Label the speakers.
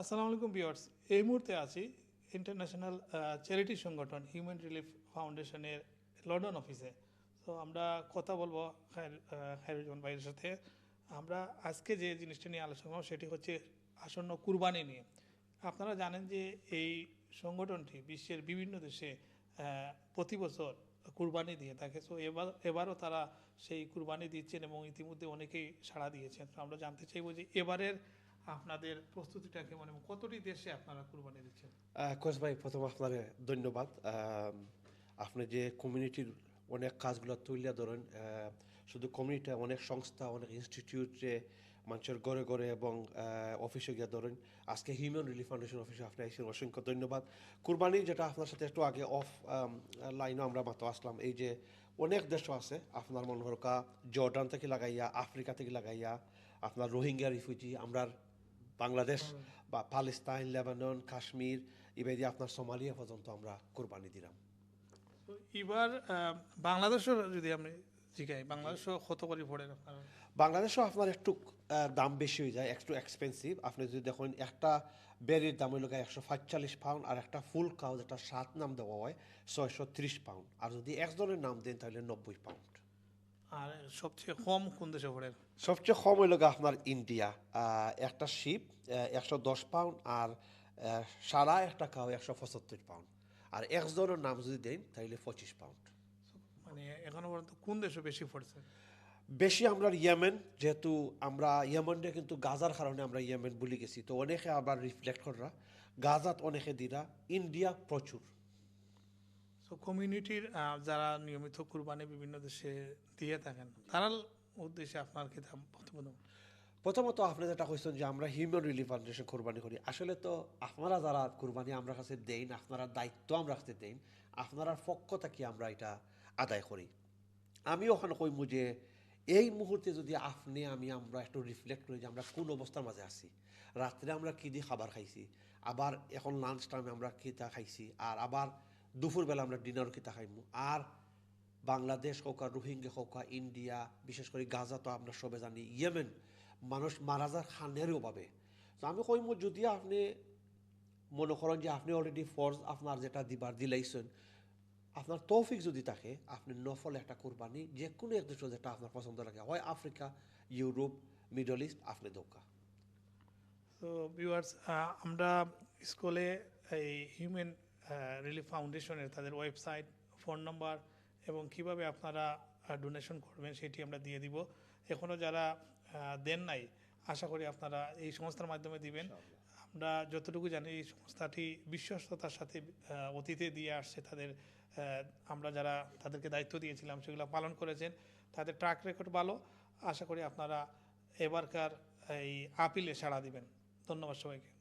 Speaker 1: আসসালামু আলাইকুম ভিউয়ার্স, এই মুহূর্তে আছি ইন্টারন্যাশনাল চ্যারিটি সংগঠন হিউম্যান রিলিফ ফাউন্ডেশনের লন্ডন অফিসে। তো আমরা কথা বলব খায়র- খায়রুজ্জামান ভাইয়ের সাথে। আমরা আজকে যে জিনিসটা নিয়ে আলোচনা করব সেটি হচ্ছে আসন্ন কুরবানি নিয়ে। আপনারা জানেন যে এই সংগঠনটি বিশ্বের বিভিন্ন দেশে প্রতি বছর কুরবানি দিয়ে থাকে। তো এবার, এবারও তারা সেই কুরবানি দিচ্ছেন এবং ইতিমধ্যে অনেকেই সাড়া দিয়েছেন। তো আমরা জানতে চাইব যে এবারের আপনাদের প্রস্তুতিটা কেমন কতটি দেশে আপনারা কুরবানি দিচ্ছেন?
Speaker 2: কোচ ভাই, প্রথম আপনার ধন্যবাদ। আপনি যে কমিউনিটির অনেক কাজগুলো তুলিয়া ধরেন শুধু কমিউনিটি অনেক সংস্থা, অনেক ইনস্টিটিউটে মানুষের ঘরে ঘরে এবং অফিসে গিয়ে ধরেন। আজকে হিউম্যান রিলিফ ফাউন্ডেশন অফিসে আপনি এসেছেন অসংখ্য ধন্যবাদ। কুরবানি যেটা আপনার সাথে একটু আগে অফ লাইনও আমরা মাত্র আসলাম। এই যে অনেক দেশও আছে, আপনার মনে হরকা জর্ডান থেকে লাগাইয়া, আফ্রিকা থেকে লাগাইয়া, আপনার রোহিঙ্গা রিফিউজি আমরা বাংলাদেশ বা পালেস্তাইন লেবানন কাশ্মীর ইবেদি আপনার সোমালিয়া পর্যন্ত আমরা কোরবানি দিলাম।
Speaker 1: এবার আহ, বাংলাদেশের যদি আমি জিগাই বাংলাদেশও কত করে পড়ে
Speaker 2: বাংলাদেশেও আপনার একটু দাম বেশি হয়ে যায় একটু এক্সপেন্সিভ আপনি যদি দেখেন একটা বেরির দাম হইল একশো পঁয়তাল্লিশ পাউন্ড আর একটা ফুল কাউ যেটা সাত নাম দেওয়া হয় ছয়শো ত্রিশ পাউন্ড আর যদি একজনের নাম দেন তাহলে নব্বই পাউন্ড
Speaker 1: আর সবচেয়ে কম কোন দেশে পড়ে?
Speaker 2: সবচেয়ে কম হইল আপনার ইন্ডিয়া। একটা শিপ একশো দশ পাউন্ড আর সারা একটা কাউ একশো পঁচাত্তর পাউন্ড আর একজনের নাম যদি দেন তাহলে পঁচিশ পাউন্ড
Speaker 1: মানে এখনও পর্যন্ত কোন দেশে বেশি পড়ছে?
Speaker 2: বেশি আমরা ইয়েমেন যেহেতু আমরা ইয়েমেনটা কিন্তু গাজার কারণে আমরা ইয়েমেন বলে গেছি। তো অনেকে আবার রিফ্লেক্ট করা গাজাত অনেকে দিরা ইন্ডিয়া প্রচুর।
Speaker 1: সো কমিউনিটির যারা নিয়মিত কুরবানি বিভিন্ন দেশে দিয়ে থাকেন তারা উদ্দেশ্যে আপনার কি বক্তব্য দেবেন?
Speaker 2: প্রথমত আপনি যেটা কইছেন যে আমরা হিউম্যান রিলিফ ফাউন্ডেশন কোরবানি করি, আসলে তো আপনারা যারা কোরবানি আমরা কাছে দেন আপনারা দায়িত্ব আমরা কাছে দেন আপনারা পক্ষ থেকে আমরা এটা আদায় করি। আমি ওখানে কইমু যে এই মুহূর্তে যদি আপনি, আমি, আমরা একটু রিফ্লেক্ট করি যে আমরা কোন অবস্থার মাঝে আছি। রাত্রে আমরা কী দিয়ে খাবার খাইছি? আবার এখন লাঞ্চ টাইমে আমরা কিতা খাইছি? আর আবার দুপুরবেলা আমরা ডিনার কিতা খাইমু আর বাংলাদেশ হোক আর রোহিঙ্গা হোক ইন্ডিয়া, বিশেষ করে গাজা তো আমরা সবে জানি, ইয়েমেন, মানুষ মারা যার খানেরও পাবে তো আমি কইমু, যদি আপনি মনে করেন যে আপনি অলরেডি ফর্জ আপনার যেটা দিবার দিলাইছেন, আপনার তৌফিক যদি থাকে, আপনি নফল একটা কোরবানি যে কোনো এক দেশ যেটা আপনার পছন্দ লাগে, হয় আফ্রিকা, ইউরোপ, মিডল ইস্ট, আপনি দৌকা।
Speaker 1: তো ভিউয়ার্স আমরা স্কুলে এই হিউম্যান রিলিফ ফাউন্ডেশনের তাদের ওয়েবসাইট ফোন নাম্বার এবং কীভাবে আপনারা ডোনেশন করবেন সেটি আমরা দিয়ে দিব। এখনও যারা দেন নাই আশা করি আপনারা এই সংস্থার মাধ্যমে দিবেন। আমরা যতটুকু জানি এই সংস্থাটি বিশ্বস্ততার সাথে অতীতে দিয়ে আসছে। তাদের আমরা যারা তাদেরকে দায়িত্ব দিয়েছিলাম সেগুলো পালন করেছেন। তাদের ট্র্যাক রেকর্ড ভালো। আশা করি আপনারা এবারকার এই আপিলে সাড়া দিবেন। ধন্যবাদ সবাইকে।